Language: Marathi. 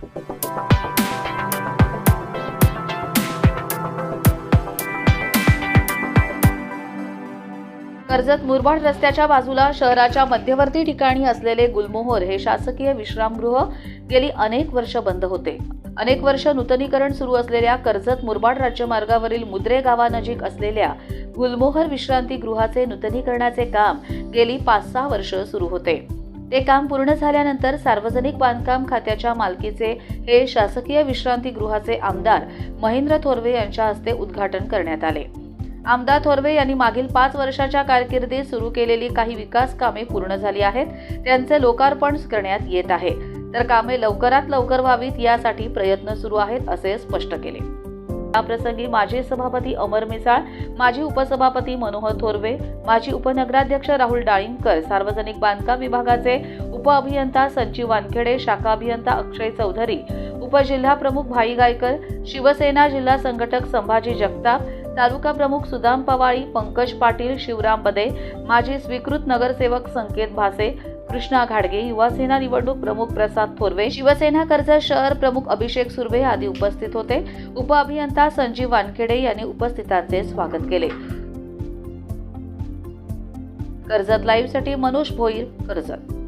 कर्जत मुरबाड रस्त्याच्या बाजूला शहराच्या मध्यवर्ती ठिकाणी असलेले गुलमोहर हे शासकीय विश्रामगृह गेली अनेक वर्ष बंद होते. अनेक वर्ष नूतनीकरण सुरू असलेल्या कर्जत मुरबाड राज्यमार्गावरील मुद्रे गावानजीक असलेल्या गुलमोहर विश्रांती गृहाचे नूतनीकरणाचे काम गेली पाच सहा वर्ष सुरू होते. ते काम पूर्ण झाल्यानंतर सार्वजनिक बांधकाम खात्याच्या मालकीचे हे शासकीय विश्रांतीगृहाचे आमदार महेंद्र थोरवे यांच्या हस्ते उद्घाटन करण्यात आले. आमदार थोरवे यांनी मागील पाच वर्षाच्या कारकिर्दीत सुरू केलेली काही विकास कामे पूर्ण झाली आहेत. त्यांचे लोकार्पण करण्यात येत आहे. तर कामे लवकरात लवकर व्हावीत यासाठी प्रयत्न सुरू आहेत असे स्पष्ट केले. याप्रसंगी माजी सभापती अमर मिसाळ माजी उपसभापती मनोहर थोरवे माजी उपनगराध्यक्ष राहुल डाळिंबकर सार्वजनिक बांधकाम विभागाचे उपअभियंता संजीव वानखेडे शाखा अभियंता अक्षय चौधरी उपजिल्हा प्रमुख भाई गायकर शिवसेना जिल्हा संघटक संभाजी जगताप तालुका प्रमुख सुदाम पवाळी पंकज पाटील शिवराम बदे माजी स्वीकृत नगरसेवक संकेत भासे कृष्णा घाडगे युवासेना निवडणूक प्रमुख प्रसाद थोरवे शिवसेना कर्जत शहर प्रमुख अभिषेक सुर्वे आदी उपस्थित होते. उपअभियंता संजीव वानखेडे यांनी उपस्थितांचे स्वागत केले. कर्जत लाईव्हसाठी मनोज भोईर कर्जत.